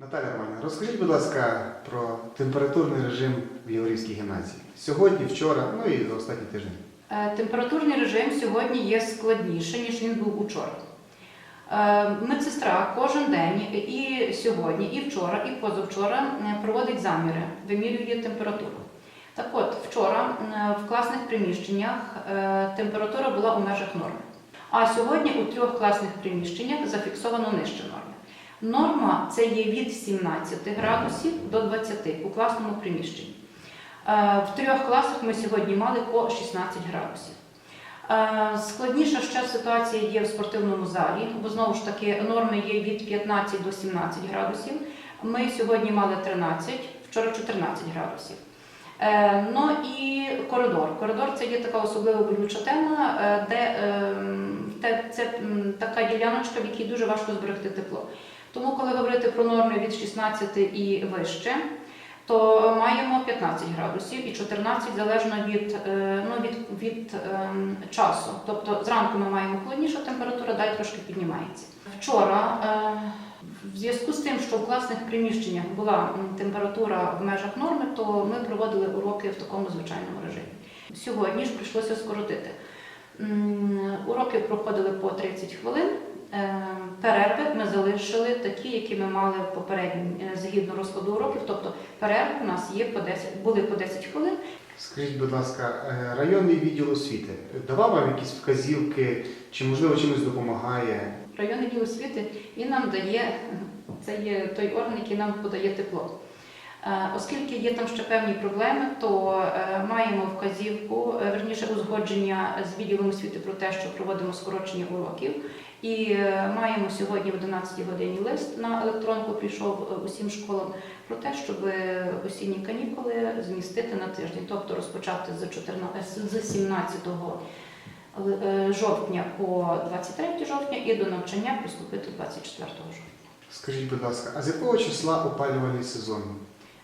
Наталя Романівна, розкажіть, будь ласка, про температурний режим в Яворівській гімназії. Сьогодні, вчора, ну і за останній тиждень. Е, Температурний режим сьогодні є складніше, ніж він був учора. Е, Медсестра кожен день і сьогодні, і вчора, і позавчора проводить заміри, вимірює температуру. Так от, вчора в класних приміщеннях е, температура була у межах норми. А сьогодні у трьох класних приміщеннях зафіксовано нижче норми. Норма це є від 17 градусів до 20 у класному приміщенні. Е, В трьох класах ми сьогодні мали по 16 градусів. Е, Складніша ще ситуація є в спортивному залі, бо знову ж таки норми є від 15 до 17 градусів. Ми сьогодні мали 13, вчора 14 градусів. Е, Ну і коридор. Коридор це є така особливо болюча тема, де е, це така діляночка, в якій дуже важко зберегти тепло. Тому, коли говорити про норми від 16 і вище, то маємо 15 градусів і 14 залежно від, е, ну, від, від ем, часу. Тобто зранку ми маємо холоднішу температуру, далі трошки піднімається. Вчора, е, в зв'язку з тим, що в класних приміщеннях була температура в межах норми, то ми проводили уроки в такому звичайному режимі. Сьогодні ж прийшлося скоротити. Уроки проходили по 30 хвилин. Е, Перерви ми залишили такі, які ми мали попередні е, згідно розкладу уроків. Тобто перерви у нас є по 10, були по 10 хвилин. Скажіть, будь ласка, е, районний відділ освіти давав вам якісь вказівки, чи можливо чимось допомагає? Районний відділ освіти він нам дає це є той орган, який нам подає тепло. Е, Оскільки є там ще певні проблеми, то е, маємо вказівку, е, верніше узгодження з відділом освіти про те, що проводимо скорочення уроків. І маємо сьогодні в 11 годині лист на електронку прийшов усім школам про те, щоб осінні канікули змістити на тиждень, тобто розпочати з 14, з 17 е, жовтня по 23 жовтня і до навчання приступити 24 жовтня. Скажіть, будь ласка, а з якого числа опалювальний сезон?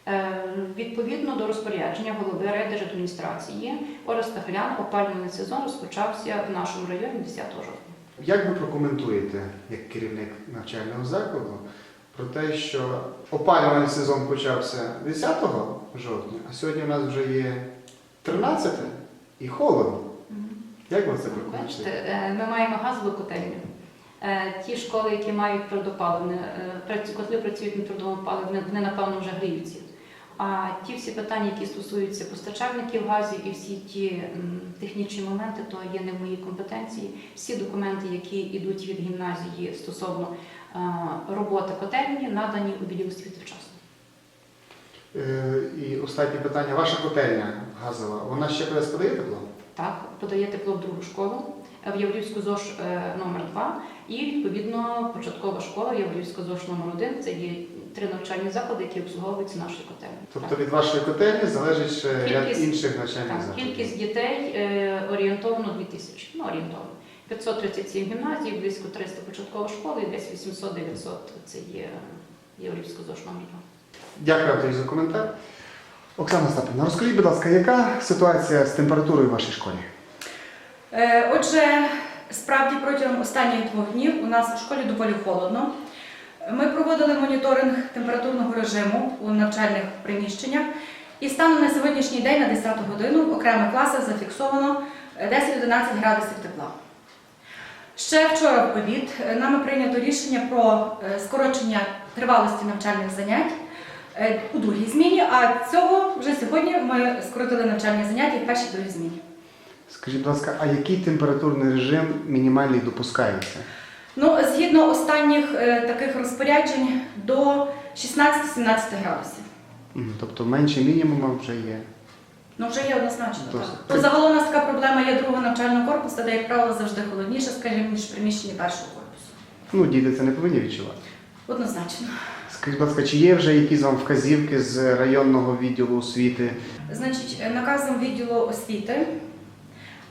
Е, Відповідно до розпорядження голови райдержадміністрації Ореста Глян опалювальний сезон розпочався в нашому районі 10 жовтня. Як ви прокоментуєте, як керівник навчального закладу, про те, що опалювальний сезон почався 10 жовтня, а сьогодні у нас вже є 13 і холодно. Як ви це Бачите, прокоментуєте? е, ми маємо газову котельню. Е, Ті школи, які мають твердопаливне, е, котли працюють на твердому паливі, вони напевно вже гріються. А ті всі питання, які стосуються постачальників газів і всі ті технічні моменти, то є не в моїй компетенції. Всі документи, які йдуть від гімназії стосовно е, роботи котельні, надані у відділ освіти вчасно. Е, І останнє питання. Ваша котельня газова, вона ще кудись подає тепло? Так, подає тепло в другу школу, е, в Яврівську ЗОЖ номер 2 і відповідно початкова школа Яврівська ЗОЖ номер 1 Це є три навчальні заклади, які обслуговуються нашою котельні. Тобто від вашої котельні залежить ще ряд інших навчальних Так, закладів. кількість дітей е, орієнтовно 2000, ну орієнтовно. 537 гімназій, близько 300 початкова школа і десь 800-900 це є номер 2 Дякую Андрій, за коментар. Оксана Остапівна, розкажіть, будь ласка, яка ситуація з температурою в вашій школі? Е, Отже, справді протягом останніх двох днів у нас у школі доволі холодно. Ми проводили моніторинг температурного режиму у навчальних приміщеннях, і станом на сьогоднішній день на 10 годину в окремих класах зафіксовано е, 10-11 градусів тепла. Ще вчора в обід нами прийнято рішення про е, скорочення тривалості навчальних занять е, у другій зміні, а цього вже сьогодні ми скоротили навчальні заняття в першій другій зміні. Скажіть, будь ласка, а який температурний режим мінімальний допускається? Ну, згідно останніх е, таких розпоряджень, до 16-17 градусів. Мгм, Тобто менше мінімуму вже є. Ну, вже є однозначно. Так. Досить. То загалом у нас така проблема є другого навчального корпусу, де, як правило, завжди холодніше, скажімо, ніж приміщення першого корпусу. Ну, діти це не повинні відчувати. Однозначно. Скажіть, будь ласка, чи є вже якісь вам вказівки з районного відділу освіти? Значить, е, наказом відділу освіти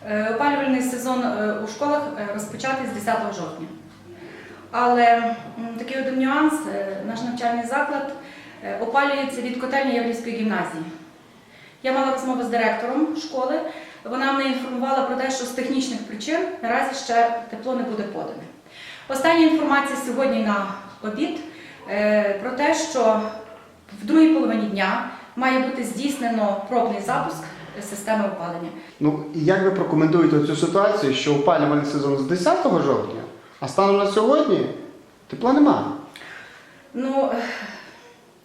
е, опалювальний сезон е, у школах е, розпочатий з 10 жовтня. Але такий один нюанс, е, наш навчальний заклад е, опалюється від котельні Яврівської гімназії. Я мала розмову з директором школи. Вона мене інформувала про те, що з технічних причин наразі ще тепло не буде подане. Остання інформація сьогодні на обід е, про те, що в другій половині дня має бути здійснено пробний запуск системи опалення. Ну, як ви прокоментуєте цю ситуацію, що опалювальний сезон з 10 жовтня, а станом на сьогодні тепла немає? Ну,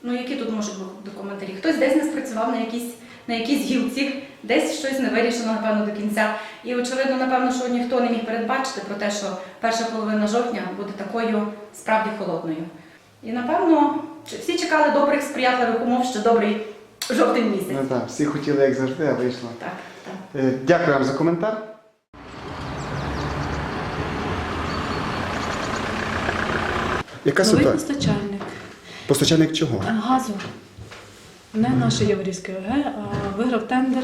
ну які тут можуть бути коментарі? Хтось десь не спрацював на якійсь, на якійсь гілці, десь щось не вирішено, напевно, до кінця. І очевидно, напевно, що ніхто не міг передбачити про те, що перша половина жовтня буде такою справді холодною. І напевно, всі чекали добрих сприятливих умов, ще добрий жовтень місяць. Ну так, всі хотіли, як завжди, а вийшло. Так, так. Е, Дякую вам за коментар. Яка Новий ситуація? постачальник Постачальник чого? е, газу. Не наше Яворівське ОГ, а виграв тендер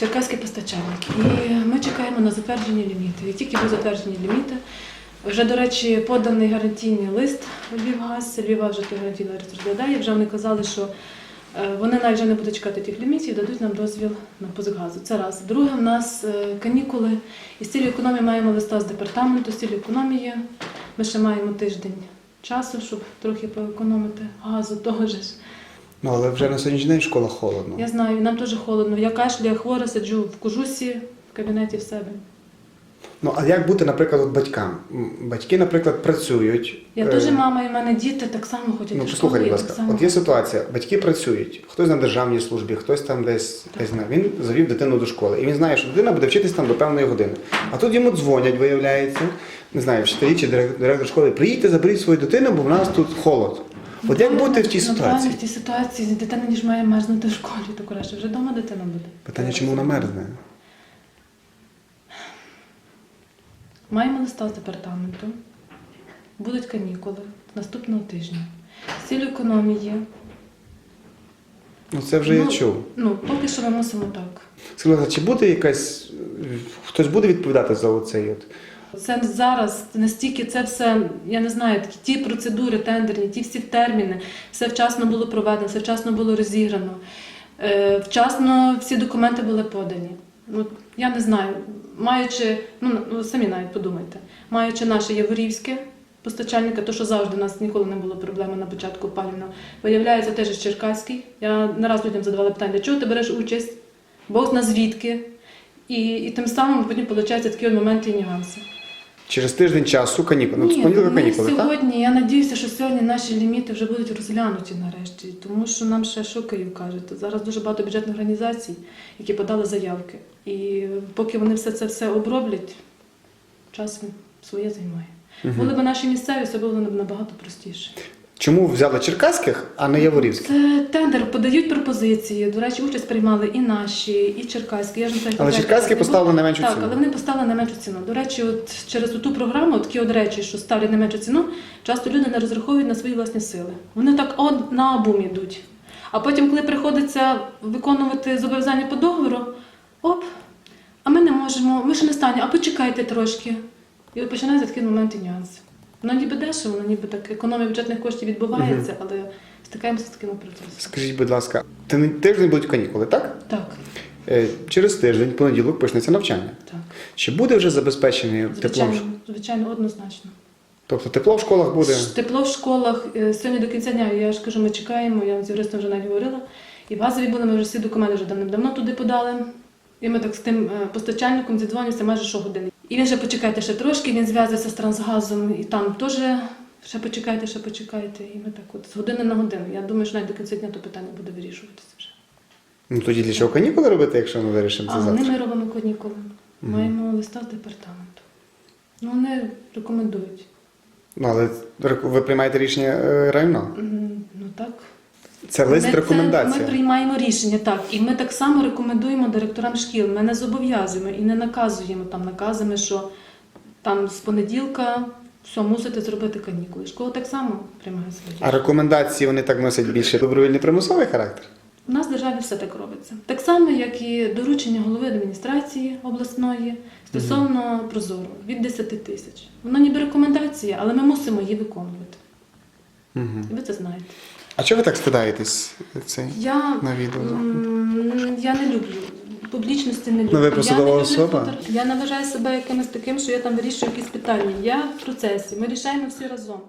черкаський постачальник. І ми чекаємо на затверджені ліміти. Як тільки будуть затверджені ліміти, вже, до речі, поданий гарантійний лист у Львівгаз, Львіва вже той гарантійний лист розглядає. Вже вони казали, що е, вони навіть вже не будуть чекати тих лімітів, дадуть нам дозвіл на пуск газу. Це раз. Друге, в нас е, канікули. І з цілею економії маємо листа з департаменту, з цілею економії. Ми ще маємо тиждень часу, щоб трохи поекономити газу того ж. Ну, але вже на сьогоднішній день школа холодно. Я знаю, нам дуже холодно. Я кашляю, хвора, сиджу в кожусі в кабінеті в себе. Ну, а як бути, наприклад, от батькам? Батьки, наприклад, працюють. Я Е, теж мама, і в мене діти так само ходять. Ну, послухай, будь ласка, от є ситуація, батьки працюють, хтось на державній службі, хтось там десь, десь на він завів дитину до школи. І він знає, що дитина буде вчитись там до певної години. А тут йому дзвонять, виявляється, не знаю, вчителі чи директор, школи, приїдьте, заберіть свою дитину, бо в нас тут холод. От як бути в тій ситуації? в тій ситуації дитина ніж має мерзнути в школі, то краще вже вдома дитина буде. Питання, чому вона мерзне? Маємо листа з департаменту. Будуть канікули наступного тижня. З економії. Ну це вже я Ну, чув. Ну, поки що ми мусимо так. Скажіть, чи буде якась, хтось буде відповідати за оцей от? Це зараз настільки це все, я не знаю, такі ті процедури тендерні, ті всі терміни, все вчасно було проведено, все вчасно було розіграно, е, вчасно всі документи були подані. Ну, я не знаю, маючи, ну, ну самі навіть подумайте, маючи наше Яворівське постачальника, то що завжди у нас ніколи не було проблеми на початку опалювання, виявляється теж Черкаський. Я не раз людям задавала питання, чого ти береш участь, Бог зна звідки. І, і тим самим потім виходить такі моменти і нюанси. Через тиждень часу канікули. Ну, з понеділка ми канікули, так? сьогодні, я надіюся, що сьогодні наші ліміти вже будуть розглянуті нарешті, тому що нам ще що Київ каже. то Зараз дуже багато бюджетних організацій, які подали заявки. І поки вони все це все оброблять, час своє займає. Були б наші місцеві, все було б набагато простіше. Чому взяли черкаських, а не яворівських? Це тендер, подають пропозиції. До речі, участь приймали і наші, і черкаські. Я ж не знаю, Але черкаські поставили на меншу так, ціну. але вони поставили на меншу ціну. До речі, от через ту програму, такі от речі, що ставлять на меншу ціну, часто люди не розраховують на свої власні сили. Вони так от на обум йдуть. А потім, коли приходиться виконувати зобов'язання по договору, оп, а ми не можемо, ми ще не станемо, а почекайте трошки. І от починаються такі моменти нюанси. Воно ніби дешево, воно ніби так економія бюджетних коштів відбувається, але стикаємося з такими процесами. Скажіть, будь ласка, ти- тиждень будуть канікули, так? Так, Е, Через тиждень, понеділок, почнеться навчання. так. Чи буде вже забезпечений теплом? Звичайно, в- звичайно, однозначно. Тобто тепло в школах буде? Ш- Тепло в школах е, сьогодні до кінця дня, я ж кажу, ми чекаємо, я з юристом вже навіть говорила. І в газові були, ми вже всі документи вже давним-давно туди подали. І ми так з тим е, постачальником зідзвонюємося майже щогодини. І він ще почекайте ще трошки, він зв'язується з Трансгазом, і там теж ще почекайте, ще почекайте. І ми так от з години на годину. Я думаю, що навіть до кінця дня то питання буде вирішуватися вже. Ну тоді для чого канікули робити, якщо ми вирішимо це А завтра? ми робимо канікули. Маємо листа з департаменту. Ну, вони рекомендують. Ну, але ви приймаєте рішення е. М, Ну так. Це лист Ми це- Ми приймаємо рішення, так. І ми так само рекомендуємо директорам шкіл. Ми не зобов'язуємо і не наказуємо там наказами, що там з понеділка все мусите зробити канікули. Школа так само приймає свої. А рекомендації вони так носять більше добровільний примусовий характер? У нас в державі все так робиться. Так само, як і доручення голови адміністрації обласної стосовно прозоро від 10 тисяч. Воно ніби рекомендація, але ми мусимо її виконувати. Угу. І ви це знаєте. А чого ви так стидаєтесь цей Я, на відео? я не люблю. Публічності не люблю. Ну, ви Я не люблю особа? Я не вважаю себе якимось таким, що я там вирішую якісь питання. Я в процесі. Ми рішаємо всі разом.